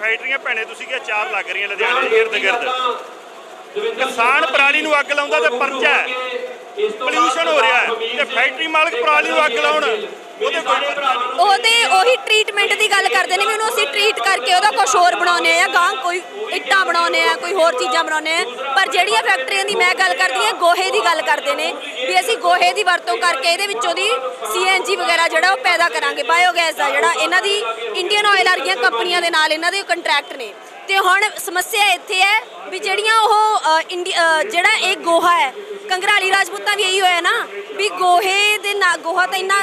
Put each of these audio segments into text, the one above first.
ਫੈਕਟਰੀਆਂ ਭੈਣੇ ਤੁਸੀਂ ਕਿਹਾ ਚਾਰ ਲੱਗ ਰਹੀਆਂ ਲੁਧਿਆਣੇ ਦੇ ਇਰਦ ਗਿਰਦ। ਕਿਸਾਨ ਪਰਾਲੀ ਨੂੰ ਅੱਗ ਲਾਉਂਦਾ ਤੇ ਪਰਚਾ ਹੈ। ਪੋਲਿਊਸ਼ਨ ਹੋ ਰਿਹਾ ਹੈ ਤੇ ਫੈਕਟਰੀ ਮਾਲਕ ਪਰਾਲੀ ਨੂੰ ਅੱਗ ਲਾਉਣ। ਉਹ ਕੋਈ ਉਹੀ ਟ੍ਰੀਟਮੈਂਟ ਦੀ ਗੱਲ ਕਰਦੇ ਨੇ ਵੀ ਉਹਨੂੰ ਅਸੀਂ ਟ੍ਰੀਟ ਕਰਕੇ ਉਹਦਾ ਕੁਝ ਹੋਰ ਬਣਾਉਨੇ ਆ ਗਾਂ ਕੋਈ ਇੱਟਾਂ ਬਣਾਉਨੇ ਆ ਕੋਈ ਹੋਰ ਚੀਜ਼ਾਂ ਬਣਾਉਨੇ ਆ ਪਰ ਜਿਹੜੀਆਂ ਫੈਕਟਰੀਆਂ ਦੀ ਮੈਂ ਗੱਲ ਕਰਦੀ ਆ ਗੋਹੇ ਦੀ ਗੱਲ ਕਰਦੇ ਨੇ ਵੀ ਅਸੀਂ ਗੋਹੇ ਦੀ ਵਰਤੋਂ ਕਰਕੇ ਇਹਦੇ ਵਿੱਚੋਂ ਦੀ ਸੀਐਨਜੀ ਵਗੈਰਾ ਜਿਹੜਾ ਉਹ ਪੈਦਾ ਕਰਾਂਗੇ ਬਾਇਓਗੈਸ ਦਾ ਜਿਹੜਾ, ਇਹਨਾਂ ਦੀ ਇੰਡੀਅਨ ਆਇਲ ਵਰਗੀਆਂ ਕੰਪਨੀਆਂ ਦੇ ਨਾਲ ਇਹਨਾਂ ਦੇ ਕੰਟਰੈਕਟ ਨੇ। ਤੇ ਹੁਣ ਸਮੱਸਿਆ ਇੱਥੇ ਹੈ ਵੀ ਜਿਹੜੀਆਂ ਉਹ ਇੰਡੀ- ਜਿਹੜਾ ਇਹ ਗੋਹਾ ਹੈ, ਕੰਗਰਾਲੀ ਰਾਜਪੂਤਾਂ ਵੀ ਇਹੀ ਹੋਇਆ ਨਾ ਵੀ ਗੋਹੇ ਦੇ ਨਾਲ ਗੋਹਾ ਤਾਂ ਇੰਨਾ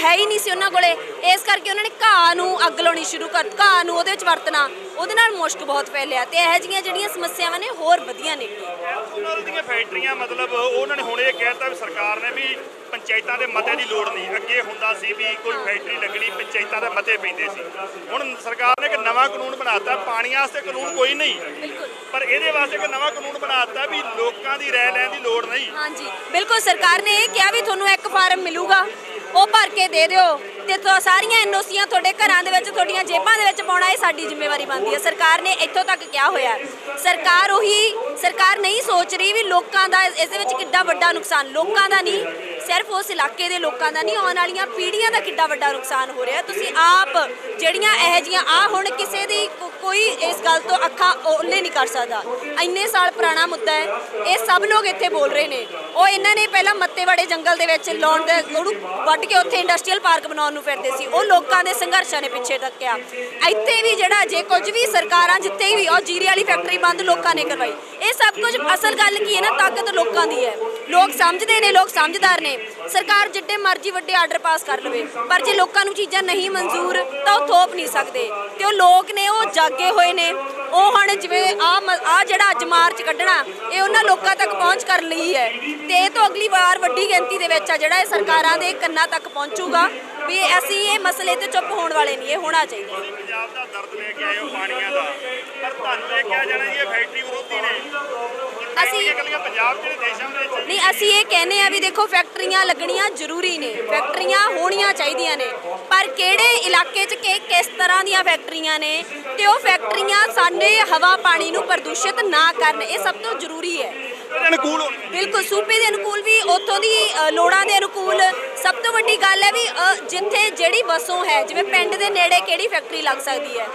ਹੈ ਹੀ ਨਹੀਂ ਸੀ ਉਹਨਾਂ ਕੋਲੇ। ਇਸ ਕਰਕੇ ਉਹਨਾਂ ਨੇ ਘਾਹ ਨੂੰ ਅੱਗ ਲਾਉਣੀ ਸ਼ੁਰੂ ਕਰ ਘਾਹ ਨੂੰ ਉਹਦੇ ਵਿੱਚ ਵਰਤਣਾ ਉਹਦੇ ਨਾਲ ਮੁਸ਼ਕ ਬਹੁਤ ਫੈਲਿਆ ਤੇ ਇਹੋ ਜਿਹੀਆਂ ਜਿਹੜੀਆਂ ਸਮੱਸਿਆਵਾਂ ਨੇ ਹੋਰ ਵਧੀਆਂ ਨੇ। ਐਥਨੋਲ ਦੀਆਂ ਫੈਕਟਰੀਆਂ ਮਤਲਬ ਉਹਨਾਂ ਨੇ ਹੁਣ ਇਹ ਕਹਿਤਾ ਵੀ ਸਰਕਾਰ ਨੇ ਵੀ ਪੰਚਾਇਤਾਂ ਦੇ ਮਤੇ ਦੀ ਲੋੜ ਨਹੀਂ। ਅੱਗੇ ਹੁੰਦਾ ਸੀ ਵੀ ਕੋਈ ਫੈਕਟਰੀ ਲੱਗਣੀ ਪੰਚਾਇਤਾਂ ਦੇ ਮਤੇ ਪੈਂਦੇ ਸੀ। ਹੁਣ ਸਰਕਾਰ ਨੇ ਇੱਕ ਨਵਾਂ ਕਾਨੂੰਨ ਬਣਾਤਾ ਪਾਣੀ ਵਾਸਤੇ ਕਾਨੂੰਨ ਕੋਈ ਨਹੀਂ। ਪਰ ਇਹਦੇ ਵਾਸਤੇ ਇੱਕ ਨਵਾਂ ਕਾਨੂੰਨ ਬਣਾਤਾ ਵੀ ਲੋਕਾਂ ਦੀ ਰਾਏ ਲੈਣ ਦੀ ਲੋੜ ਨਹੀਂ। ਹਾਂਜੀ। ਬਿਲਕੁਲ ਸਰਕਾਰ ਨੇ ਇਹ ਕਿਹਾ ਵੀ ਤੁਹਾਨੂੰ ਇੱਕ ਫਾਰਮ ਮਿਲੂਗਾ, ਉਹ ਭਰ ਕੇ ਦੇ ਦਿਓ ਤੇ ਤੁਹਾ- ਸਾਰੀਆਂ ਐਨਓਸੀਆਂ ਤੁਹਾਡੇ ਘਰਾਂ ਦੇ ਵਿੱਚ, ਤੁਹਾਡੀਆਂ ਜੇਬਾਂ ਦੇ ਵਿੱਚ ਪਾਉਣਾ, ਇਹ ਸਾਡੀ ਜ਼ਿੰਮੇਵਾਰੀ ਬਣਦੀ ਹੈ। ਸਰਕਾਰ ਨੇ ਇੱਥੋਂ ਤੱਕ ਕਿਹਾ ਹੋਇਆ ਸਰਕਾਰ ਉਹੀ, ਸਰਕਾਰ ਨਹੀਂ ਸੋਚ ਰਹੀ ਵੀ ਲੋਕਾਂ ਦਾ ਇਸ ਦੇ ਵਿੱਚ ਕਿੱਡਾ ਵੱਡਾ ਨੁਕਸਾਨ, ਲੋਕਾਂ ਦਾ ਨਹੀਂ, ਸਿਰਫ ਉਸ ਇਲਾਕੇ ਦੇ ਲੋਕਾਂ ਦਾ ਨਹੀਂ, ਆਉਣ ਵਾਲੀਆਂ ਪੀੜ੍ਹੀਆਂ ਦਾ ਕਿੱਡਾ ਵੱਡਾ ਨੁਕਸਾਨ ਹੋ ਰਿਹਾ ਤੁਸੀਂ ਆਪ ਜਿਹੜੀਆਂ ਇਹੋ ਜੀਆਂ ਆ ਹੁਣ ਕਿਸੇ ਦੀ ਕੋਈ ਇਸ ਗੱਲ ਤੋਂ ਅੱਖਾਂ ਓਲੇ ਨਹੀਂ ਕਰ ਸਕਦਾ। ਇੰਨੇ ਸਾਲ ਪੁਰਾਣਾ ਮੁੱਦਾ ਹੈ, ਇਹ ਸਭ ਲੋਕ ਇੱਥੇ ਬੋਲ ਰਹੇ ਨੇ। ਉਹ ਇਹਨਾਂ ਨੇ ਪਹਿਲਾਂ ਮੱਤੇ ਜੰਗਲ ਦੇ ਵਿੱਚ ਲਾਉਣ ਦੇ ਉਹਨੂੰ ਵੱਢ ਕੇ ਉੱਥੇ ਇੰਡਸਟਰੀਅਲ ਪਾਰਕ ਬਣਾਉਣ ਨੂੰ ਫਿਰਦੇ ਸੀ। ਉਹ ਲੋਕਾਂ ਦੇ ਸੰਘਰਸ਼ਾਂ ਨੇ ਪਿੱਛੇ ਧੱਕਿਆ। ਇੱਥੇ ਵੀ ਜਿਹੜਾ ਜੇ ਕੁਝ ਵੀ ਸਰਕਾਰਾਂ ਜਿੱਥੇ ਵੀ ਉਹ ਜੀਰੀ ਵਾਲੀ ਫੈਕਟਰੀ ਬੰਦ ਲੋਕਾਂ ਨੇ ਕਰਵਾਈ। ਇਹ ਸਭ ਕੁਝ ਅਸਲ ਗੱਲ ਕੀ ਹੈ ਨਾ, ਤਾਕਤ ਲੋਕਾਂ ਦੀ ਹੈ। ਲੋਕ ਸਮਝਦੇ ਨੇ, ਲੋਕ ਸਮਝਦਾਰ ਨੇ। ਸਰਕਾਰ ਜਿੱਡੇ ਮਰਜ਼ੀ ਵੱਡੇ ਆਰਡਰ ਪਾਸ ਕਰ ਲਵੇ, ਪਰ ਜੇ ਲੋਕਾਂ ਨੂੰ ਚੀਜ਼ਾਂ ਨਹੀਂ ਮਨਜ਼ੂਰ ਤਾਂ ਉਹ ਥੋਪ ਨਹੀਂ ਸਕਦੇ। ਤੇ ਉਹ ਲੋਕ ਨੇ, ਉਹ ਜਾਗੇ ਹੋਏ ਨੇ। ਉਹ ਹੁਣ ਜਿਵੇਂ ਆ ਆ ਜਿਹੜਾ ਅੱਜ ਮਾਰਚ ਕੱਢਣਾ ਇਹ ਉਹਨਾਂ ਲੋਕਾਂ ਤੱਕ ਪਹੁੰਚ ਕਰ ਲਈ ਹੈ। ਤੇ ਇਹ ਤੋਂ ਅਗਲੀ ਵਾਰ ਵੱਡੀ ਗਿਣਤੀ ਦੇ ਵਿੱਚ ਆ ਜਿਹੜਾ ਇਹ ਸਰਕਾਰਾਂ ਦੇ ਕੰਨਾਂ ਤੱਕ ਪਹੁੰਚੂਗਾ ਵੀ ਅਸੀਂ ਇਹ ਮਸਲੇ ਤੇ ਚੁੱਪ ਹੋਣ ਵਾਲੇ ਨਹੀਂ ਇਹ ਹੋਣਾ ਚਾਹੀਦਾ। ਤੁਸੀਂ ਪੰਜਾਬ ਦਾ ਦਰਦ ਲੈ ਕੇ ਆਏ ਹੋ ਪਾਣੀਆਂ ਦਾ। ਪਰ ਤੁਹਾਨੂੰ ਇਹ ਕਿਹਾ ਜਾਣਾ ਜੀ ਇਹ ਫੈਕਟਰੀ ਵਿਰੋਧੀ ਨੇ। ਅਸੀਂ ਇਕੱਲੀਆਂ ਪੰਜਾਬ ਜਿਹੜੇ ਦੇਸ਼ਾਂ ਦੇ ਵਿੱਚ ਨਹੀਂ ਅਸੀਂ ਇਹ ਕਹਿੰਦੇ ਆ ਵੀ ਦੇਖੋ ਫੈਕਟਰੀਆਂ ਲੱਗਣੀਆਂ ਜ਼ਰੂਰੀ ਨੇ। ਫੈਕਟਰੀਆਂ ਹੋਣੀਆਂ ਚਾਹੀਦੀਆਂ ਨੇ। ਪਰ ਕਿਹੜੇ ਇਲਾਕੇ 'ਚ ਕਿ ਕਿਸ ਤਰ੍ਹਾਂ ਦੀਆਂ ਫੈਕਟਰੀਆਂ ਨੇ? ਤੇ ਉਹ ਫੈਕਟਰੀਆਂ ਸਾਡੇ ਹਵਾ ਪਾਣੀ ਨੂੰ ਪ੍ਰਦੂਸ਼ਿਤ ਨਾ ਕਰਨ ਇਹ ਸਭ ਤੋਂ ਜ਼ਰੂਰੀ ਹੈ। ਅਨੁਕੂਲ ਬਿਲਕੁਲ ਸੂਬੇ ਦੇ ਅਨੁਕੂਲ ਵੀ ਉੱਥੋਂ ਦੀ ਲੋੜਾਂ ਦੇ ਅਨੁਕੂਲ। ਸਭ ਤੋਂ ਵੱਡੀ ਗੱਲ ਹੈ ਵੀ ਜਿੱਥੇ ਜਿਹੜੀ ਵਸੋਂ ਹੈ ਜਿਵੇਂ ਪਿੰਡ ਦੇ ਨੇੜੇ ਕਿਹੜੀ ਫੈਕਟਰੀ ਲੱਗ ਸਕਦੀ ਹੈ?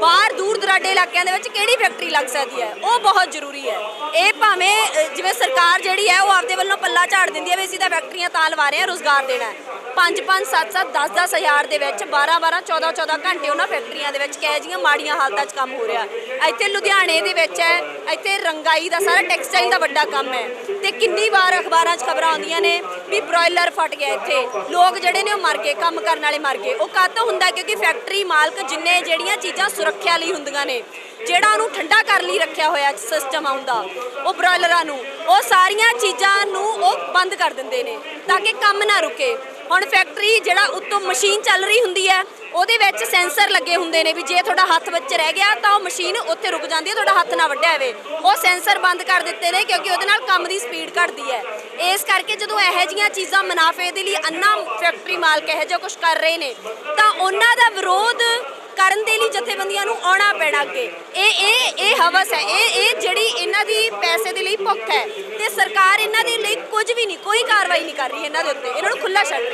ਬਾਹਰ ਦੂਰ ਦਰਾਡੇ ਇਲਾਕਿਆਂ ਦੇ ਵਿੱਚ ਕਿਹੜੀ ਫੈਕਟਰੀ ਲੱਗ ਸਕਦੀ ਹੈ? ਉਹ ਬਹੁਤ ਜ਼ਰੂਰੀ ਹੈ। ਇਹ ਭਾਵੇਂ ਜਿਵੇਂ ਸਰਕਾਰ ਜਿਹੜੀ ਹੈ, ਉਹ ਆਪਦੇ ਵੱਲੋਂ ਪੱਲਾ ਝਾੜ ਦਿੰਦੀ ਹੈ ਵੀ ਅਸੀਂ ਤਾਂ ਫੈਕਟਰੀਆਂ ਤਾਂ ਲਵਾ ਰਹੇ ਹਾਂ, ਰੋਜ਼ਗਾਰ ਦੇਣਾ ਹੈ। 5 5 7 7 10 10 ਹਜ਼ਾਰ ਦੇ ਵਿੱਚ 12 12 14 14 ਘੰਟੇ ਉਹਨਾਂ ਫੈਕਟਰੀਆਂ ਦੇ ਵਿੱਚ ਕਹਿ ਜੀਆਂ ਮਾੜੀਆਂ ਹਾਲਤਾਂ 'ਚ ਕੰਮ ਹੋ ਰਿਹਾ ਇੱਥੇ ਲੁਧਿਆਣੇ ਦੇ ਵਿੱਚ ਹੈ, ਇੱਥੇ ਰੰਗਾਈ ਦਾ ਸਾਰਾ ਟੈਕਸਟਾਈਲ ਦਾ ਵੱਡਾ ਕੰਮ ਹੈ। ਤੇ ਕਿੰਨੀ ਵਾਰ ਅਖਬਾਰਾਂ 'ਚ ਖਬਰਾਂ ਆਉਂਦੀਆਂ ਨੇ ਵੀ ਬ੍ਰੋਇਲਰ ਫਟ ਗਿਆ ਇੱਥੇ। ਲੋਕ ਜਿਹੜੇ ਨੇ ਉਹ ਮਰ ਗਏ, ਕੰਮ ਕਰਨ ਵਾਲੇ ਮਰ ਗਏ। ਉਹ ਕਾਹਤੋਂ ਹੁੰਦਾ ਕਿਉਂਕਿ ਫੈਕਟਰੀ ਮਾਲਕ ਜਿੰਨੇ ਜਿਹੜੀਆਂ ਚੀਜ਼ਾਂ ਸੁਰੱਖਿਆ ਲਈ ਹੁੰਦੀਆਂ ਨੇ, ਜਿਹੜਾ ਉਹਨੂੰ ਠੰਡਾ ਕਰਨ ਲਈ ਰੱਖਿਆ ਹੋਇਆ ਸਿਸਟਮ ਆਉਂਦਾ ਉਹ ਬ੍ਰੋਇਲਰਾਂ ਨੂੰ, ਉਹ ਸਾਰੀਆਂ ਚੀਜ਼ਾਂ ਨੂੰ ਉਹ ਬੰਦ ਕਰ ਦਿੰਦੇ ਨੇ, ਤਾਂ ਕਿ ਕੰਮ ਨਾ ਰੁਕੇ। ਹੁਣ ਫੈਕਟਰੀ ਜਿਹੜਾ ਉੱਤੋਂ ਮਸ਼ੀਨ ਚੱਲ ਰਹੀ ਹੁੰਦੀ ਹੈ ਉਹਦੇ ਵਿੱਚ ਸੈਂਸਰ ਲੱਗੇ ਹੁੰਦੇ ਨੇ ਵੀ ਜੇ ਤੁਹਾਡਾ ਹੱਥ ਵਿੱਚ ਰਹਿ ਗਿਆ ਤਾਂ ਉਹ ਮਸ਼ੀਨ ਉੱਥੇ ਰੁਕ ਜਾਂਦੀ ਹੈ, ਤੁਹਾਡਾ ਹੱਥ ਨਾ ਵੱਢਿਆ ਹੋਵੇ। ਉਹ ਸੈਂਸਰ ਬੰਦ ਕਰ ਦਿੱਤੇ ਨੇ ਕਿਉਂਕਿ ਉਹਦੇ ਨਾਲ ਕੰਮ ਦੀ ਸਪੀਡ ਘਟਦੀ ਹੈ। ਇਸ ਕਰਕੇ ਜਦੋਂ ਇਹੋ ਜੀਆਂ ਚੀਜ਼ਾਂ ਮੁਨਾਫੇ ਦੇ ਲਈ ਅੰਨਾ ਫੈਕਟਰੀ ਮਾਲਕ ਇਹੋ ਜਿਹਾ ਕੁਝ ਕਰ ਰਹੇ ਨੇ, ਤਾਂ ਉਹਨਾਂ ਦਾ ਵਿਰੋਧ ਕਰਨ ਦੇ ਲਈ ਜਥੇਬੰਦੀਆਂ ਨੂੰ ਆਉਣਾ ਪੈਣਾ ਅੱਗੇ। ਇਹ ਇਹ ਇਹ ਹਵਸ ਹੈ। ਇਹ ਇਹ ਜਿਹੜੀ ਇਹਨਾਂ ਦੀ ਪੈਸੇ ਦੇ ਲਈ ਭੁੱਖ ਹੈ, ਤੇ ਸਰਕਾਰ ਇਹਨਾਂ ਦੇ ਲਈ ਕੁਝ ਵੀ ਨਹੀਂ, ਕੋਈ ਕਾਰਵਾਈ ਨਹੀਂ ਕਰ ਰਹੀ ਇਹਨਾਂ ਦੇ ਉੱਤੇ। ਇਹਨਾਂ ਨੂੰ ਖੁੱਲਾ ਛੱਡ।